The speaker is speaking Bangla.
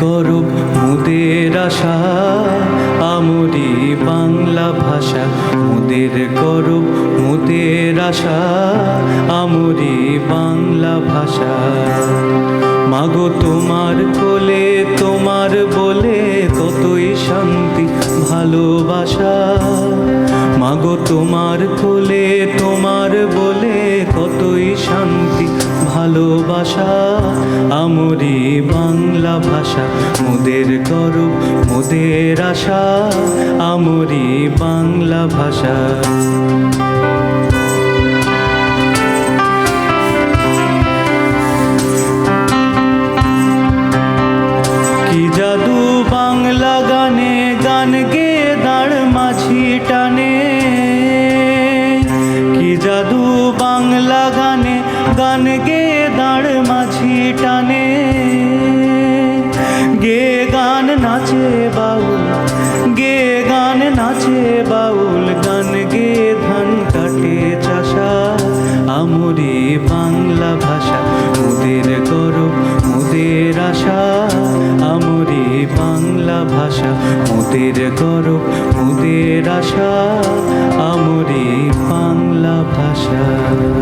করব মুদের আশা আমরি বাংলা ভাষা। মুদের করব মুদের আশা আমরি বাংলা ভাষা। মাগো তোমার কোলে, তোমার বলে কতই শান্তি, ভালোবাসা। মাগো তোমার কোলে, তোমার বলে কতই শান্তি ভালোবাসা, আমরি বাংলা ভাষা, মোদের গরব, মোদের আশা, আমরি বাংলা ভাষা। কি জাদু বাংলা গানে, গান গে দাঁড় মাছি টানে। কি জাদু বাংলা গানে গান গে দাঁড় মাঝি টানে। গে গান নাচে বাউল, গে গান নাচে বাউল, গান গে ধান কাটে চাষা। আমরে বাংলা ভাষা, মুদের করো মুদের আশা। আমরে বাংলা ভাষা, মুদের গরব, মুদের আশা। আমরে বাংলা ভাষা।